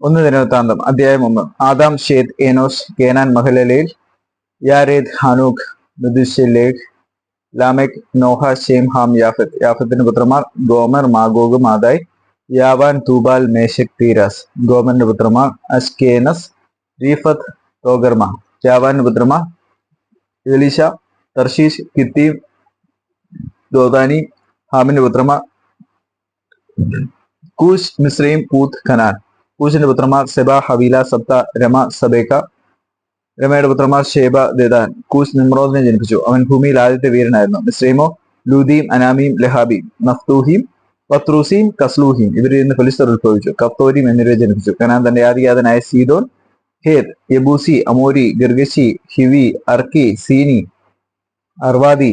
ഒന്ന് ദിനവൃത്താന്തം അധ്യായം ഒന്ന്. Adam Seth Enosh Kenan Mahalalel Jared ഹാനൂഖ് Methuselah Lamech Noah Shem Ham Japheth. യാഫത്തിന്റെ പുത്രമാർ ഗോമർ മാഗോഗ് മാതായ് യാവാൻ തൂബാൽ മേശക് തീരാസ്. ഗോമറിന്റെ പുത്രമാർ അസ്കേനസ് റീഫത്ത് തോഗർമ യാവാന്റെ പുത്രമാർ എലിഷ തർഷീഷ് കിത്തീം ദോദാനി ഹാമിന്റെ പുത്രമാർ കൂസ് മിശ്രയും പൂത്ത് ഖനാൻ കൂശിന്റെ പുത്രന്മാർ സെബ ഹവീല സപ്ത രമ സബേക രമയുടെ പുത്രന്മാർ ഷേബ ദേദാൻ. കൂശ് നിമ്രോദിനെ ജനിപ്പിച്ചു. അവൻ ഭൂമിയിൽ ആദ്യത്തെ വീരനായിരുന്നു. മിസ്രീമോ ലൂദീം അനാമീം ലഹാബീം നഫ്തൂഹീം പത്രൂസീം കസ്ലൂഹീം. ഇവരിൽ നിന്ന് ഫലിസ്തർ ഉത്ഭവിച്ചു. കത്തോരീം എന്നിവരെ ജനിപ്പിച്ചു. കനാൻ തന്റെ ആദിയാതനായ സീദോൻ ഹേർ യബൂസി അമോരി ഗിർഗശി ഹിവി അർക്കി സീനി അർവാദി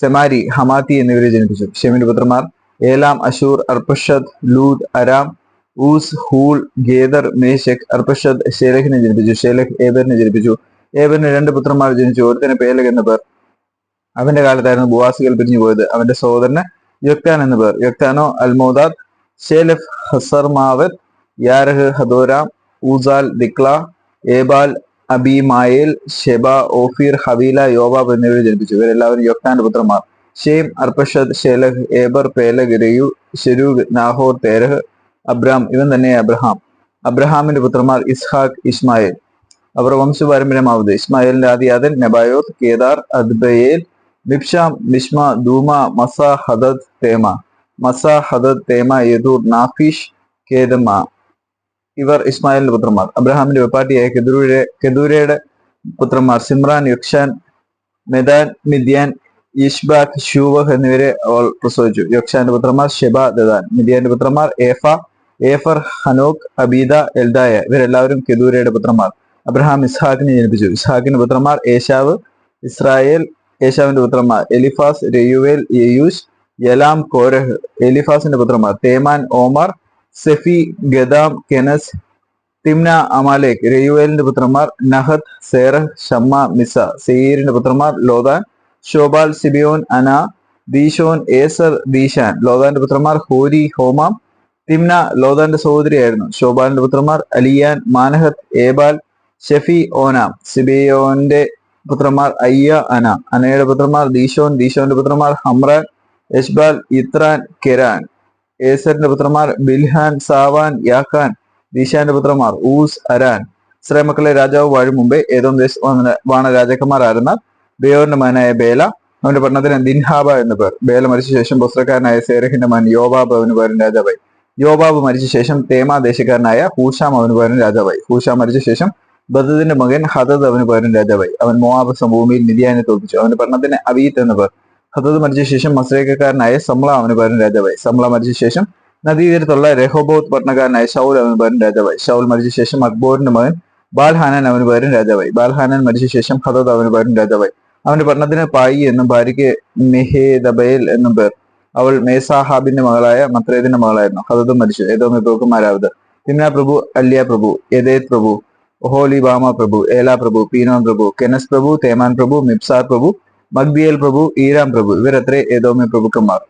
സെമാരി ഹമാത്തി എന്നിവരെ ജനിപ്പിച്ചു. ഷെമിന്റെ പുത്രന്മാർ Elam Asshur Arpachshad Lud Aram Uz Hul Gether Meshech Arpachshad ഷേലഹിനെ ജനിപ്പിച്ചു. ഷേലഹ് ഏബറിനെ ജനിപ്പിച്ചു. ഏബറിന് രണ്ട് പുത്രന്മാർ ജനിച്ചു. ഒരുത്തന് പേലക് എന്ന പേർ. അവന്റെ കാലത്തായിരുന്നു ബുവാസികൾ പിരിഞ്ഞു പോയത്. അവന്റെ സഹോദരന് യൊക്താൻ എന്ന പേർ. യൊക്താനോ Almodad Sheleph Hazarmaveth Jerah Hadoram Uzal Diklah Ebal Abimael Sheba Ophir Havilah Jobab എന്നിവരെ ജനിപ്പിച്ചു. ഇവരെല്ലാവരും യൊക്താന്റെ പുത്രന്മാർ. Shem അർപ്പഷദ് ഷേലഹ് Eber Peleg രയു ഷെരൂഗ് Nahor Terah Abram ഇവൻ തന്നെ അബ്രഹാം. അബ്രഹാമിന്റെ പുത്രന്മാർ ഇസ്ഹാഖ് ഇസ്മായേൽ. അവർ വംശപാരമ്പര്യമാവത് ഇസ്മായേലിന്റെ ആദ്യാതൻ Nebaioth Kedar Adbeel Mibsam Mishma Dumah Massa Hadad Tema. Massa Hadad Tema Jetur Naphish Kedemah. ഇവർ ഇസ്മായേലിന്റെ പുത്രന്മാർ. അബ്രഹാമിന്റെ വെപ്പാട്ടിയായ കെദൂരെ കെദൂരയുടെ പുത്രന്മാർ സിമ്രാൻ യുക്ഷാൻ മെദാൻ മിദ്യാൻ യിഷ്ബാഖ് ഷൂവഹ് എന്നിവരെ അവൾ പ്രസവിച്ചു. യൊക്ഷാന്റെ പുത്രന്മാർ ഷെബ ദദാൻ. മിദ്യാന്റെ പുത്രന്മാർ ഏഫ ഏഫർ ഹനോക് അബീദ എൽദായ ഇവരെല്ലാവരും കെദൂരയുടെ പുത്രന്മാർ. അബ്രഹാം ഇസ്ഹാഖിനെ ജനിപ്പിച്ചു. ഇസ്ഹാഖിന്റെ പുത്രന്മാർ ഏശാവ് ഇസ്രായേൽ ഏശാവിന്റെ പുത്രന്മാർ. എലിഫാസ് രയുവേൽ യയൂഷ് യലാം കോരഹ് എലിഫാസിന്റെ പുത്രന്മാർ. തേമാൻ ഓമർ സെഫി ഗദാം കെനസ് തിംന അമാലേക് രയുവേലിന്റെ പുത്രന്മാർ നഹത് സേറഹ് ഷമ്മ മിസ. സെയീരിന്റെ പുത്രന്മാർ ലോതാൻ ഷോബാൽ സിബിയോൻ അന ദീഷോൻ ഏസർ ദീഷാൻ ലോതാന്റെ പുത്രന്മാർ ഹോരി ഹോമാം തിംന ലോതാന്റെ സഹോദരിയായിരുന്നു. ഷോബാലിന്റെ പുത്രന്മാർ അലിയാൻ മാനഹത്ത് ഏബാൽ ഷെഫി ഓനാം സിബിയോന്റെ പുത്രന്മാർ അയ്യ അന. അനയുടെ പുത്രന്മാർ ദീശോൻ ദീശോന്റെ പുത്രന്മാർ ഹംറാൻ യഷ്ബാൽ ഇത്രാൻ കെരാൻ. ഏസറിന്റെ പുത്രന്മാർ ബിൽഹാൻ സാവാൻ യാഖാൻ. ദീശാന്റെ പുത്രന്മാർ ഊസ് അരാൻ. ഇസ്രായേൽ രാജാവ് വാഴും മുമ്പേ ഏതോ ദേശ വാണ രാജാക്കന്മാരായിരുന്ന ബേയോറിന്റെ മകനായ ബേല അവന്റെ പട്ടണത്തിന് ദിൻഹാബ എന്ന പേർ. ബേല മരിച്ച ശേഷം ബുസ്രക്കാരനായ സേരഹിന്റെ മകൻ യോബാബ് അവന് പേരും രാജാവായി. യോബാബ് മരിച്ച ശേഷം തേമ ദേശക്കാരനായ ഹൂഷാം അവന് പകരം രാജാവായി. ഹൂഷാം മരിച്ച ശേഷം ബദദിന്റെ മകൻ ഹദദ് അവന് പകരം രാജാവായി. അവൻ മോവാബ് സമഭൂമിയിൽ നിധിയാനെ തോൽപ്പിച്ചു. അവന്റെ ഭരണത്തിന് അവീത്ത് എന്ന പേർ ഹദദ് മരിച്ച ശേഷം മസ്രേഖക്കാരനായ സംള അവന് പകരം രാജാവായി. സംള മരിച്ച ശേഷം നദീതീരത്തുള്ള രഹോബോത്ത് പട്ടണക്കാരനായ ഷൗൽ അവന് പകരം രാജാവായി. ഷൗൽ മരിച്ച ശേഷം അക്ബോറിന്റെ മകൻ ബാൽഹാനാൻ അവന് പകരം രാജാവായി. ബാൽഹാനാൻ മരിച്ച ശേഷം ഹദദ് അവന് പകരം രാജാവായി. അവന്റെ പട്ടണത്തിന് പായി എന്നും ഭാര്യയ്ക്ക് മെഹേദബയൽ എന്നും പേർ. അവൾ മേസാഹാബിന്റെ മകളായ മത്രേദിന്റെ മകളായിരുന്നു. ഹദദ് മരിച്ചു. ഏതോ പ്രഭുക്കന്മാരാവത് തിമ്ന പ്രഭു അല്യ പ്രഭു യദേത് പ്രഭു ഒഹോലി ബാമ പ്രഭു ഏല പ്രഭു പീനോൻ പ്രഭു കെനസ് പ്രഭു തേമാൻ പ്രഭു മിപ്സാർ പ്രഭു മഗ്ബിയേൽ പ്രഭു ഈരാം പ്രഭു. ഇവരത്രേ ഏതോമ്യ പ്രഭുക്കന്മാർ.